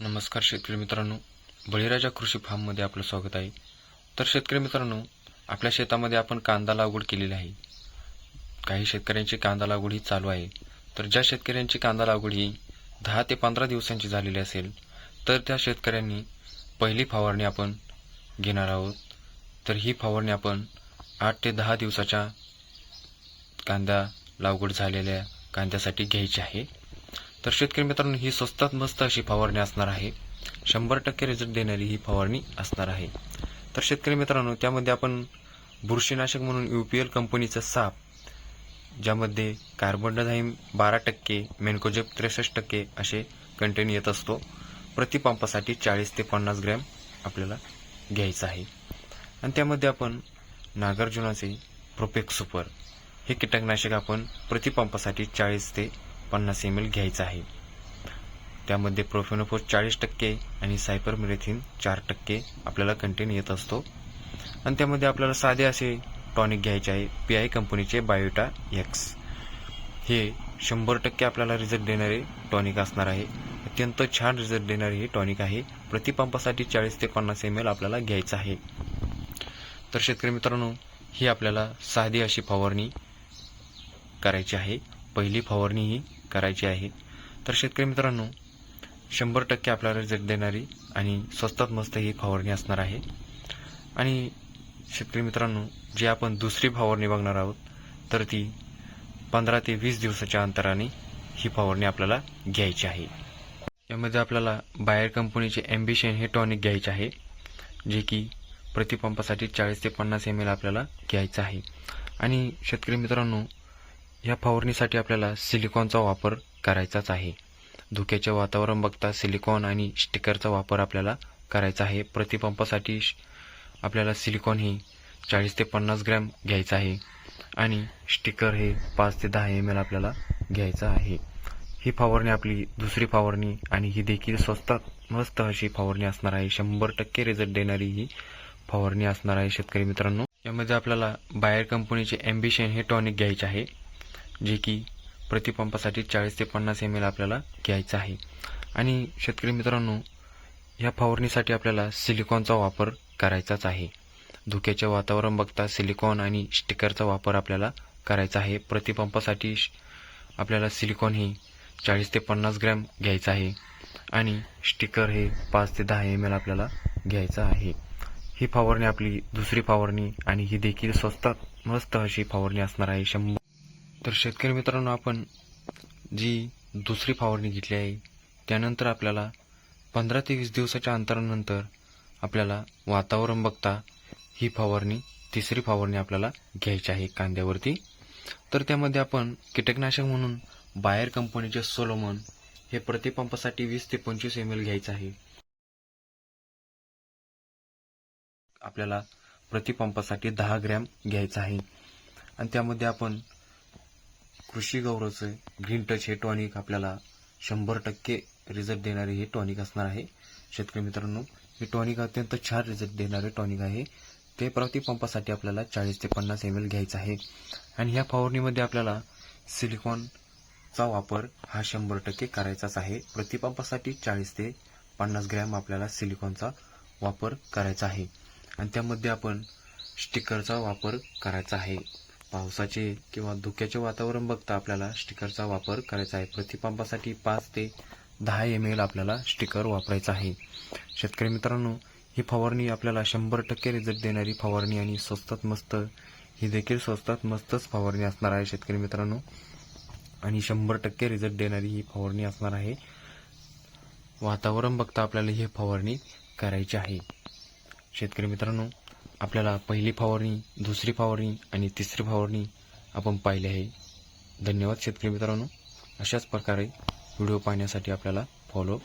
नमस्कार शेतकरी मित्रांनो. बळीराजा कृषी फार्ममध्ये आपलं स्वागत आहे. तर शेतकरी मित्रांनो आपल्या शेतामध्ये आपण कांदा लागवड केलेली आहे. काही शेतकऱ्यांची कांदा लागवड ही चालू आहे. तर ज्या शेतकऱ्यांची कांदा लागवड ही दहा ते पंधरा दिवसांची झालेली असेल तर त्या शेतकऱ्यांनी पहिली फवारणी आपण घेणार आहोत. तर ही फवारणी आपण आठ ते दहा दिवसाच्या कांदा लागवड झालेल्या कांद्यासाठी घ्यायची आहे. तर शेतकरी मित्रांनो ही स्वस्तात मस्त अशी फवारणी असणार आहे. शंभर टक्के रिझल्ट देणारी ही फवारणी असणार आहे. तर शेतकरी मित्रांनो त्यामध्ये आपण बुरशीनाशक म्हणून यू पी एल कंपनीचं साप ज्यामध्ये कार्बनडाझाईम बारा टक्के मेनकोजेब त्रेसष्ट टक्के असे कंटेन येत असतो. प्रतिपंपासाठी चाळीस ते पन्नास ग्रॅम आपल्याला घ्यायचं आहे. आणि त्यामध्ये आपण नागार्जुनाचे प्रोपेक सुपर हे कीटकनाशक आपण प्रतिपंपासाठी चाळीस ते पन्नास एम एल घ्यायचं आहे. त्यामध्ये प्रोफेनोफोस चाळीस टक्के आणि सायपरमिरेथिन चार टक्के आपल्याला कंटेन येत असतो. आणि त्यामध्ये आपल्याला साधे असे टॉनिक घ्यायचे आहे. पी आय कंपनीचे बायोटा एक्स हे शंभर टक्के आपल्याला रिझल्ट देणारे टॉनिक असणार आहे. अत्यंत छान रिझल्ट देणारे हे टॉनिक आहे. प्रतिपंपासाठी चाळीस ते पन्नास एम एल आपल्याला घ्यायचं आहे. तर शेतकरी मित्रांनो ही आपल्याला साधी अशी फवारणी करायची आहे. पहिली फवारणी ही करायची आहे. तर शेतकरी मित्रांनो शंभर टक्के आपल्याला रिझल्ट देणारी आणि स्वस्तात मस्त ही फवारणी असणार आहे. आणि शेतकरी मित्रांनो जी आपण दुसरी फवारणी बघणार आहोत तर ती पंधरा ते वीस दिवसाच्या अंतराने ही फवारणी आपल्याला घ्यायची आहे. यामध्ये आपल्याला बायर कंपनीचे ॲम्बिशन हे टॉनिक घ्यायचे आहे जे की प्रतिपंपासाठी चाळीस ते पन्नास एम एल आपल्याला घ्यायचं आहे. आणि शेतकरी मित्रांनो या फवारणीसाठी आपल्याला सिलिकॉनचा वापर करायचाच आहे. धुक्याचे वातावरण बघता सिलिकॉन आणि स्टिकरचा वापर आपल्याला करायचा आहे. प्रतिपंपासाठी श- आपल्याला सिलिकॉन हे चाळीस ते पन्नास ग्रॅम घ्यायचं आहे आणि स्टिकर हे पाच ते दहा एम एल आपल्याला घ्यायचं आहे. ही फवारणी आपली दुसरी फवारणी आणि ही देखील स्वस्तात मस्त अशी फवारणी असणार आहे. शंभर टक्के रिझल्ट देणारी ही फवारणी असणार आहे शेतकरी मित्रांनो. यामध्ये आपल्याला बायर कंपनीचे ॲम्बिशन हे टॉनिक घ्यायचे आहे. जे की प्रतिपंपासाठी चाळीस ते पन्नास एम एल आपल्याला घ्यायचं आहे. आणि शेतकरी मित्रांनो या फवारणीसाठी आपल्याला सिलिकॉनचा वापर करायचाच आहे. धुक्याचे वातावरण बघता सिलिकॉन आणि स्टिकरचा वापर आपल्याला करायचा आहे. प्रतिपंपासाठी श- आपल्याला सिलिकॉन हे चाळीस ते पन्नास ग्रॅम घ्यायचं आहे. आणि स्टिकर हे पाच ते दहा एम एल आपल्याला घ्यायचं आहे. ही फवारणी आपली दुसरी फवारणी आणि ही देखील स्वस्तात मस्त अशी फवारणी असणार आहे. शंभर तर शेतकरी मित्रांनो आपण जी दुसरी फवारणी घेतली आहे त्यानंतर आपल्याला पंधरा ते वीस दिवसाच्या अंतरानंतर आपल्याला वातावरण बघता ही फवारणी तिसरी फवारणी आपल्याला घ्यायची आहे कांद्यावरती. तर त्यामध्ये आपण कीटकनाशक म्हणून बायर कंपनीचे सोलोमन हे प्रतिपंपासाठी वीस ते पंचवीस एम एल घ्यायचं आहे. आपल्याला प्रतिपंपासाठी दहा ग्रॅम घ्यायचं आहे. आणि त्यामध्ये आपण कृषी गौरवचं ग्रीन टच हे टॉनिक आपल्याला शंभर टक्के रिझल्ट देणारे हे टॉनिक असणार आहे. शेतकरी मित्रांनो हे टॉनिक अत्यंत छान रिझल्ट देणारे टॉनिक आहे. ते प्रतिपंपासाठी आपल्याला चाळीस ते पन्नास एम एल घ्यायचं आहे. आणि ह्या फवारणीमध्ये आपल्याला सिलिकॉनचा वापर हा शंभर टक्के करायचाच आहे. प्रतिपंपासाठी चाळीस ते पन्नास ग्रॅम आपल्याला सिलिकॉनचा वापर करायचा आहे. आणि त्यामध्ये आपण स्टिकरचा वापर करायचा आहे. पावसाचे किंवा धुक्याचे वातावरण बघता आपल्याला स्टिकरचा वापर करायचा आहे. प्रतिपंपासाठी पाच ते दहा एम एल आपल्याला स्टिकर वापरायचं आहे. शेतकरी मित्रांनो ही फवारणी आपल्याला शंभर टक्के रिझल्ट देणारी फवारणी आणि स्वस्तात मस्त ही देखील स्वस्तात मस्तच फवारणी असणार आहे शेतकरी मित्रांनो. आणि शंभर टक्के रिझल्ट देणारी ही फवारणी असणार आहे. वातावरण बघता आपल्याला ही फवारणी करायची आहे. शेतकरी मित्रांनो आपल्याला पहिली फवारणी दुसरी फवारणी आणि तिसरी फवारणी आपण पाहिली आहे. धन्यवाद शेतकरी मित्रांनो. अशाच प्रकारे व्हिडिओ पाहण्यासाठी आपल्याला फॉलो